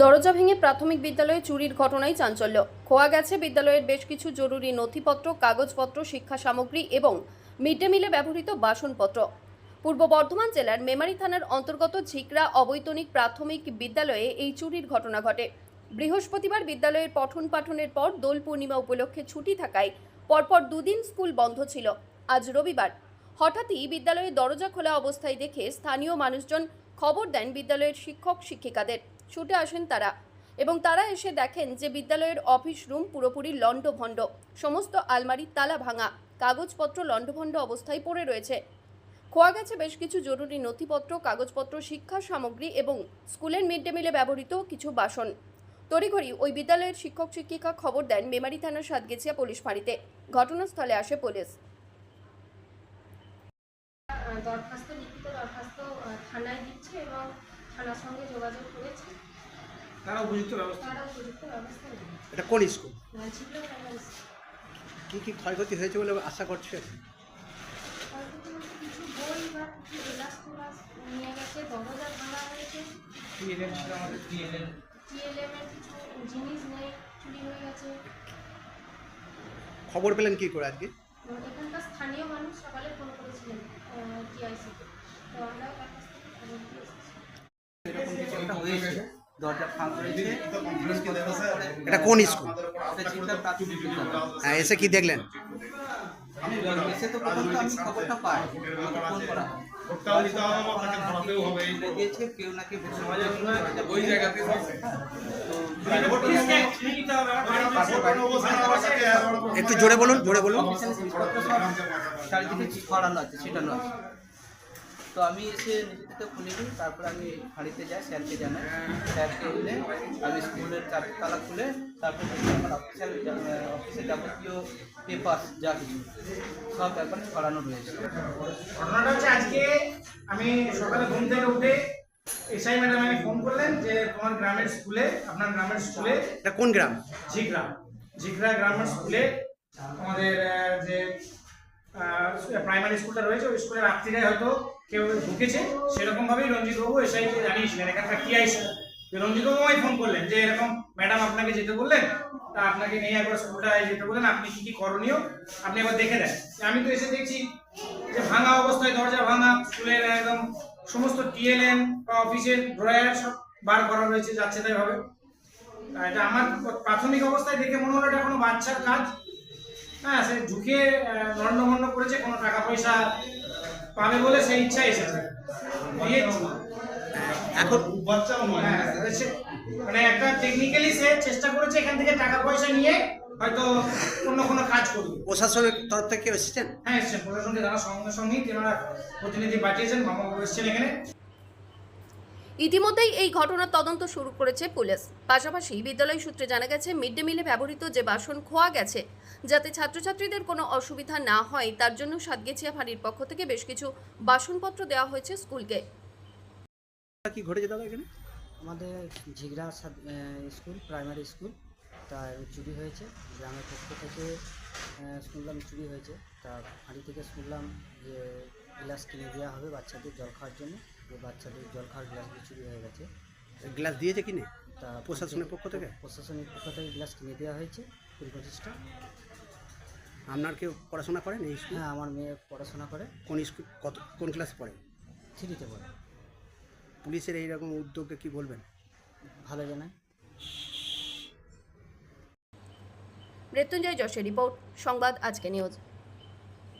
দরজা ভেঙে প্রাথমিক বিদ্যালয়ে চুরির ঘটনায় চাঞ্চল্য। খোয়া গেছে বিদ্যালয়ের বেশ কিছু জরুরি নথিপত্র, কাগজপত্র, শিক্ষা সামগ্রী এবং মিড ডে মিলে ব্যবহৃত বাসনপত্র। পূর্ব বর্ধমান জেলার মেমারি থানার অন্তর্গত ঝিকরা অবৈতনিক প্রাথমিক বিদ্যালয়ে এই চুরির ঘটনা ঘটে। বৃহস্পতিবার বিদ্যালয়ের পঠন পাঠনের পর দোল পূর্ণিমা উপলক্ষে ছুটি থাকায় পরপর দুদিন স্কুল বন্ধ ছিল। আজ রবিবার হঠাৎই বিদ্যালয়ে দরজা খোলা অবস্থায় দেখে স্থানীয় মানুষজন খবর দেন বিদ্যালয়ের শিক্ষক শিক্ষিকাদের ছুটে আসেন তারা। এবং তারা এসে দেখেন যে বিদ্যালয়ের অফিস রুম পুরোপুরি লণ্ডভণ্ড। সমস্ত আলমারির তালা ভাঙা। কাগজপত্র লণ্ডভণ্ড অবস্থায় পড়ে রয়েছে। খোয়া গেছে বেশ কিছু জরুরি নথিপত্র, কাগজপত্র, শিক্ষা সামগ্রী এবং স্কুলের মিড ডে মিলে ব্যবহৃত কিছু বাসন। তড়িঘড়ি ওই বিদ্যালয়ের শিক্ষক, শিক্ষিকা খবর দেন মেমারি থানার সাতগেছিয়া পুলিশ ফাঁড়িতে। ঘটনাস্থলে আসে পুলিশ। দরখাস্ত, লিখিত দরখাস্ত থানায় দিচ্ছে এবং থানার সঙ্গে যোগাযোগ করেছে। তারা উপযুক্ত ব্যবস্থা। তারা উপযুক্ত ব্যবস্থা নেবে এটা কোন স্কুল? কি কি ক্ষয়ক্ষতি হয়েছে বলে আশা করছে কিছু বই বা কিছু গ্লাস টোলাস নিয়ে গেছে দরজা ভাঙা হয়েছে। টিএলএম ছিল আমাদের টিএলএম। টিএলএম এর কিছু জিনিস নেই চুরি হয়ে গেছে। খবর পেলেন কি করে আজকে? এখানকার স্থানীয় মানুষ সকালে ফোন করেছিলেন টিআইসিতে। তো আমরাও তার কাছ থেকে খবর দিয়ে এসেছি এরকম কিছু একটা হয়েছে। দরজা ফাঁক রয়েছে এটা কোন স্কুল? এটা চিন্তা প্রাথমিক বিদ্যালয়। হ্যাঁ এসে কি দেখলেন? এসে তো প্রথম তো আমি খবরটা পাই। ফোন করা। বলে কেউ নাকি ওই জায়গাতে একটু জোরে বলুন জোরে বলুন। চারিদিকে আছে ছিটানো আছে তো আমি এসে নিজে থেকে খুলে নিই তারপর আমি বাড়িতে যাই স্যারকে জানাই। স্যারকে এলে আমি স্কুলের তালা খুলে তারপর আমার অফিসিয়াল অফিসে যাবতীয় পেপার যা কিছু সব ব্যাপারে ছড়ানো রয়েছে। ঘটনাটা হচ্ছে আজকে আমি সকালে ঘুম থেকে উঠে এসআই ম্যাডাম আমি ফোন করলেন যে তোমার গ্রামের স্কুলে আপনার গ্রামের স্কুলে কোন গ্রাম? ঝিগড়া ঝিগড়া গ্রামের স্কুলে আমাদের যে প্রাইমারি স্কুলটা রয়েছে, ওই স্কুলের রাত্রিরে হয়তো কেউ ঢুকেছে। সেরকম ভাবেই রঞ্জিত বাবু এসআইকে জানিয়েছিলেন এখানকার টিআই রঞ্জিত বাবু আমায় ফোন করলেন, যে এরকম ম্যাডাম আপনাকে যেতে বললেন, তা আপনাকে নিয়ে একবার স্কুলটায় যেতে বললেন, আপনি কি কি করণীয়? আপনি একবার দেখে দেন। আমি তো এসে দেখছি যে ভাঙা অবস্থায় দরজা ভাঙা, স্কুলের একদম সমস্ত টিএলএম বা অফিসের ড্রয়ার সব বার করা রয়েছে, যাচ্ছে তাই হবে এটা আমার প্রাথমিক অবস্থায় দেখে মনে হলো এটা কোনো বাচ্চার কাজ। হ্যাঁ সে ঝুঁকে লন্ডভন্ড করেছে কোনো টাকা পয়সা পাবে বলে সেই ইচ্ছা এসেছে। এখন হ্যাঁ, সে- মানে একটা টেকনিক্যালি সে চেষ্টা করেছে এখান থেকে টাকা পয়সা নিয়ে হয়তো অন্য কোনো কাজ করবে। প্রশাসনের তরফ থেকে এসেছেন? হ্যাঁ এসছেন। প্রশাসনকে জানার সঙ্গে সঙ্গেই তেনারা প্রতিনিধি পাঠিয়েছেন মামাবাবু এসছেন এখানে। ইতিমধ্যেই এই ঘটনার তদন্ত শুরু করেছে পুলিশ। পাশাপাশি বিদ্যালয় সূত্রে জানা গেছে মিড ডে মিলে ব্যবহৃত যে বাসন খোয়া গেছে যাতে ছাত্রছাত্রীদের কোনো অসুবিধা না হয় তার জন্য সাতগেছিয়া ফাঁড়ির পক্ষ থেকে বেশ কিছু বাসনপত্র দেওয়া হয়েছে স্কুলকে। কি ঘটেছে দাদা এখানে? আমাদের ঝিগড়া স্কুল প্রাইমারি স্কুল তার চুরি হয়েছে। গ্রামের পক্ষ থেকে শুনলাম চুরি হয়েছে। তা বাড়ি থেকে শুনলাম যে গ্লাস কিনে দেওয়া হবে বাচ্চাদের জল খাওয়ার জন্য। বাচ্চাদের জল খাওয়ার গ্লাসগুলো চুরি হয়ে গেছে। গ্লাস দিয়েছে কিনে? তা প্রশাসনের পক্ষ থেকে? প্রশাসনের পক্ষ থেকে গ্লাস কিনে দেওয়া হয়েছে কুড়ি পঁচিশটা আপনার কেউ পড়াশোনা করেন এই স্কুল হ্যাঁ আমার মেয়ে পড়াশোনা করে। কোন স্কুল কত কোন ক্লাসে পড়ে? থ্রিতে পড়ে। পুলিশের এইরকম উদ্যোগকে কি বলবেন? ভালো জানায় মৃত্যুঞ্জয় যশের রিপোর্ট সংবাদ আজকে নিউজ